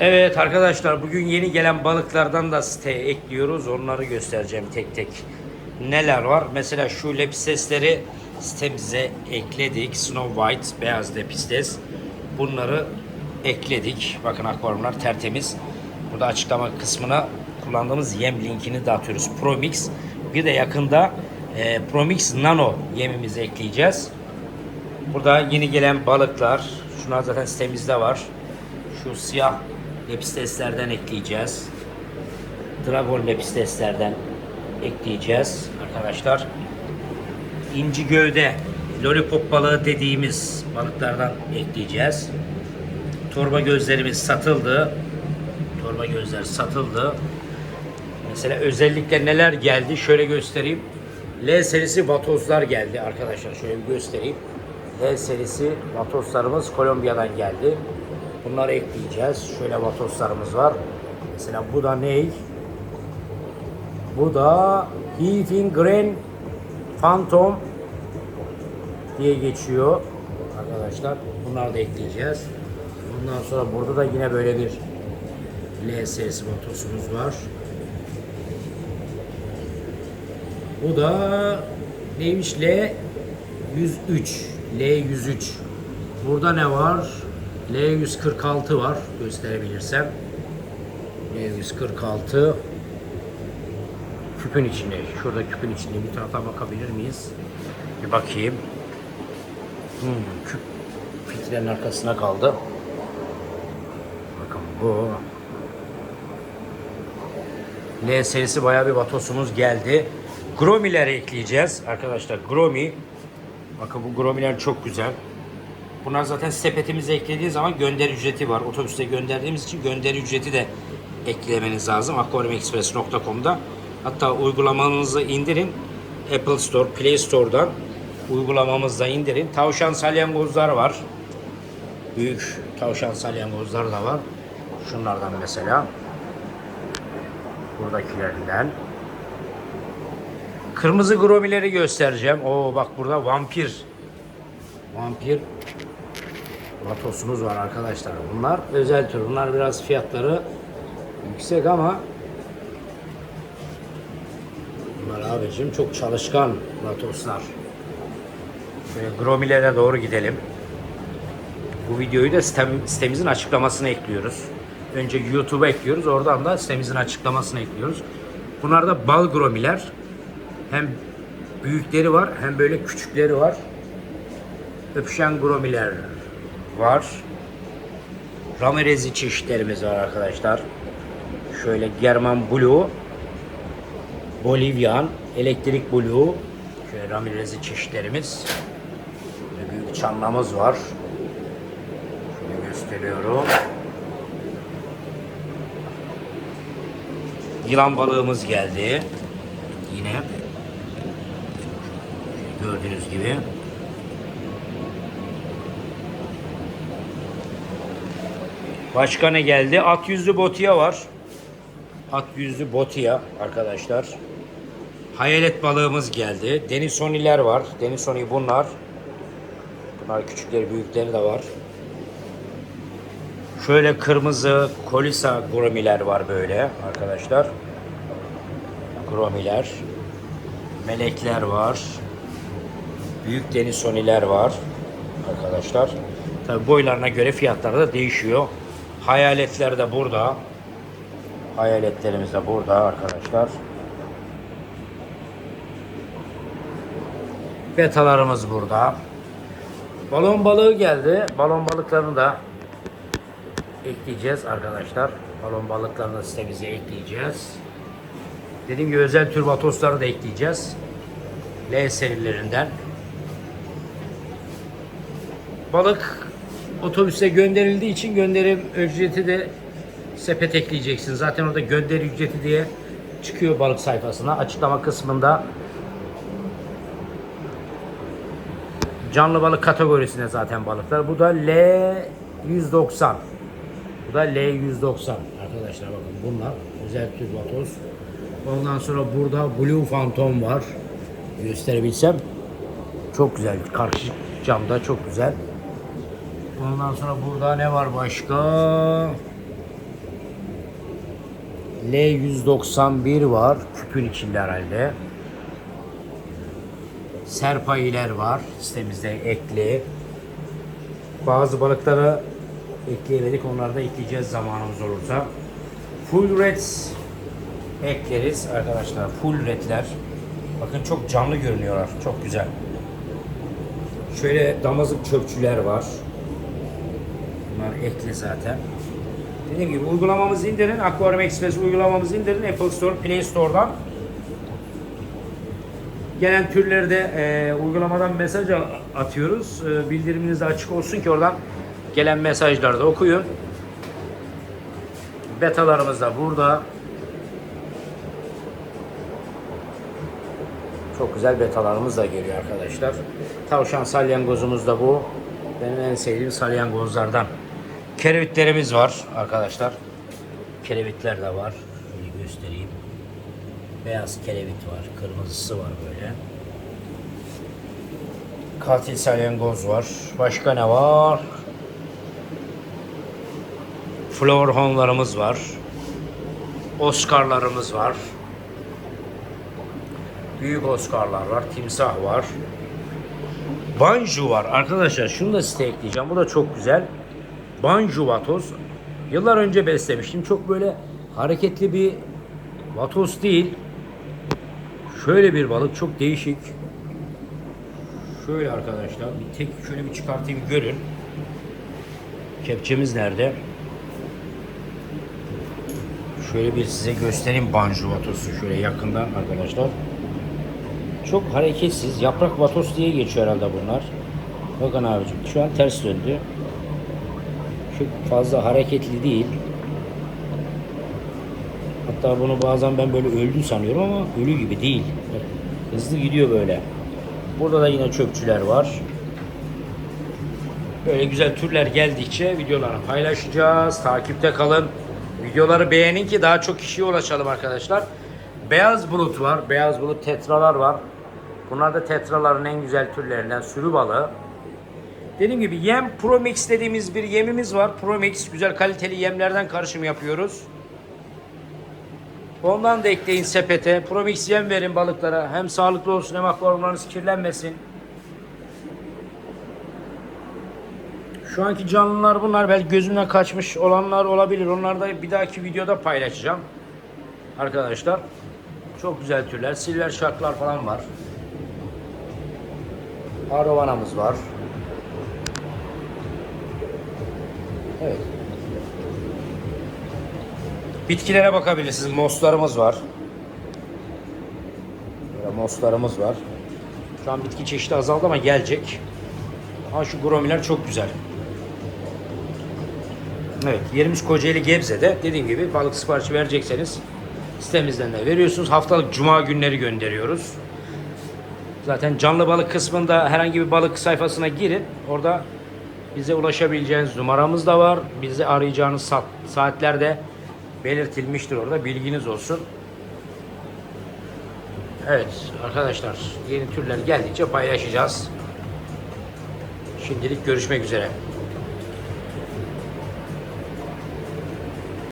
Evet arkadaşlar bugün yeni gelen balıklardan da siteye ekliyoruz. Onları göstereceğim tek tek. Neler var? Mesela şu lepistesleri sitemize ekledik. Snow White, beyaz lepistes. Bunları ekledik. Bakın akvaryumlar tertemiz. Burada açıklama kısmına kullandığımız yem linkini de atıyoruz. Promix. Bir de yakında e, Promix Nano yemimizi ekleyeceğiz. Burada yeni gelen balıklar. Şunlar zaten sitemizde var. Şu siyah lepisteslerden ekleyeceğiz. Dragon lepisteslerden ekleyeceğiz arkadaşlar. İnci gövde, lollipop balığı dediğimiz balıklardan ekleyeceğiz. Torba gözlerimiz satıldı. Torba gözler satıldı. Mesela özellikle neler geldi şöyle göstereyim. L serisi vatozlar geldi arkadaşlar. Şöyle bir göstereyim. L serisi vatoslarımız Kolombiya'dan geldi. Bunları ekleyeceğiz. Şöyle vatoslarımız var. Mesela bu da ne? Bu da Heating Green Phantom diye geçiyor arkadaşlar. Bunları da ekleyeceğiz. Bundan sonra burada da yine böyle bir L serisi vatosumuz var. Bu da neymiş L 103 L 103 Burada ne var? L 146 var gösterebilirsem. L 146 küpün içine. Şurada küpün içinde bir tarafa bakabilir miyiz? Bir bakayım. Hmm, küp filtrenin arkasına kaldı. Bakın bu. L serisi bayağı bir vatosumuz geldi. Gromiler ekleyeceğiz arkadaşlar. Gromi. Bakın bu gromiler çok güzel. Bunlar zaten sepetimize eklediği zaman gönderi ücreti var. Otobüste gönderdiğimiz için gönderi ücreti de eklemeniz lazım. aquariumexpress.com'da. Hatta uygulamanızı indirin. Apple Store, Play Store'dan uygulamamızda indirin. Tavşan salyangozlar var. Büyük tavşan salyangozlar da var. Şunlardan mesela. Buradakilerinden. Kırmızı gromileri göstereceğim. Oo bak burada vampir. Vampir vatosumuz var arkadaşlar. Bunlar özel tür. Bunlar biraz fiyatları yüksek ama bunlar abicim çok çalışkan vatoslar. Şöyle gromilere doğru gidelim. Bu videoyu da sitem, sitemizin açıklamasına ekliyoruz. Önce YouTube'a ekliyoruz. Oradan da sitemizin açıklamasına ekliyoruz. Bunlar da bal gromiler. Hem büyükleri var hem böyle küçükleri var. Öpüşen gromiler var. Ramirez'i çeşitlerimiz var arkadaşlar. Şöyle German Blue, Bolivian, Elektrik Blue, şöyle Ramirez'i çeşitlerimiz. Böyle büyük çanlamız var. Şöyle gösteriyorum. Yılan balığımız geldi. Yine gördüğünüz gibi. Başka ne geldi? At yüzlü botiya var. At yüzlü botiya arkadaşlar. Hayalet balığımız geldi. Denisoniler var. Denisoni bunlar. Bunlar küçükleri büyükleri de var. Şöyle kırmızı kolisa gromiler var böyle arkadaşlar. Gromiler. Melekler var. Büyük denisoniler var arkadaşlar. Tabi boylarına göre fiyatları da değişiyor. Hayaletler de burada. Hayaletlerimiz de burada arkadaşlar. Betalarımız burada. Balon balığı geldi. Balon balıklarını da ekleyeceğiz arkadaşlar. Balon balıklarını sitemize ekleyeceğiz. Dediğim gibi özel tür da ekleyeceğiz. L serilerinden. Balık otobüse gönderildiği için gönderim ücreti de sepet ekleyeceksin. Zaten orada gönderi ücreti diye çıkıyor balık sayfasına. Açıklama kısmında canlı balık kategorisine zaten balıklar. Bu da L190. Bu da L190 arkadaşlar bakın bunlar özel tür vatoz. Ondan sonra burada Blue Phantom var. Gösterebilsem. Çok güzel. Karşı camda çok güzel. Ondan sonra burada ne var başka? L191 var. Küpün içinde herhalde. Serpayiler var. Sitemizde ekli. Bazı balıklara ekleyemedik. Onları da ekleyeceğiz zamanımız olursa. Full Reds ekleriz arkadaşlar. Full Red'ler. Bakın çok canlı görünüyorlar. Çok güzel. Şöyle damazlık çöpçüler var. Bunlar ekli zaten. Dediğim gibi uygulamamızı indirin. Aquarium Express uygulamamızı indirin. Apple Store, Play Store'dan. Gelen türlerde e, uygulamadan mesaj atıyoruz. E, bildiriminiz de açık olsun ki oradan gelen mesajları da okuyun. Betalarımız da burada. Çok güzel betalarımız da geliyor arkadaşlar. Tavşan salyangozumuz da bu. Benim en sevdiğim salyangozlardan. Kerevitlerimiz var arkadaşlar. Kerevitler de var. Şöyle göstereyim. Beyaz kerevit var. Kırmızısı var böyle. Katil salyangoz var. Başka ne var? Flowerhornlarımız var. Oscar'larımız var. Büyük Oscar'lar var. Timsah var. Banjo var. Arkadaşlar şunu da size ekleyeceğim. Bu da çok güzel. Banjo vatoz. Yıllar önce beslemiştim. Çok böyle hareketli bir vatoz değil. Şöyle bir balık. Çok değişik. Şöyle arkadaşlar. Bir tek şöyle bir çıkartayım görün. Kepçemiz nerede? Şöyle bir size göstereyim banjo vatosu şöyle yakından arkadaşlar. Çok hareketsiz. Yaprak vatos diye geçiyor herhalde bunlar. Bakın abicim şu an ters döndü. Çok fazla hareketli değil. Hatta bunu bazen ben böyle öldü sanıyorum ama ölü gibi değil. Hızlı gidiyor böyle. Burada da yine çöpçüler var. Böyle güzel türler geldikçe videoları paylaşacağız. Takipte kalın. Videoları beğenin ki daha çok kişiye ulaşalım arkadaşlar. Beyaz bulut var. Beyaz bulut tetralar var. Bunlar da tetraların en güzel türlerinden sürü balığı. Dediğim gibi yem Promix dediğimiz bir yemimiz var. Promix güzel kaliteli yemlerden karışım yapıyoruz. Ondan da ekleyin sepete. Promix yem verin balıklara. Hem sağlıklı olsun hem akvaryumlarınız kirlenmesin. Şu anki canlılar bunlar. Belki gözümden kaçmış olanlar olabilir. Onları da bir dahaki videoda paylaşacağım. Arkadaşlar. Çok güzel türler. Silver şarklar falan var. Arovanamız var. Bitkilere bakabilirsiniz. Moslarımız var. Böyle moslarımız var. Şu an bitki çeşidi azaldı ama gelecek. Ama şu gromiler çok güzel. Evet, yerimiz Kocaeli Gebze'de. Dediğim gibi balık siparişi verecekseniz sitemizden de veriyorsunuz. Haftalık cuma günleri gönderiyoruz. Zaten canlı balık kısmında herhangi bir balık sayfasına girin. Orada bize ulaşabileceğiniz numaramız da var. Bizi arayacağınız saat, saatlerde belirtilmiştir orada. Bilginiz olsun. Evet arkadaşlar yeni türler geldikçe paylaşacağız. Şimdilik görüşmek üzere.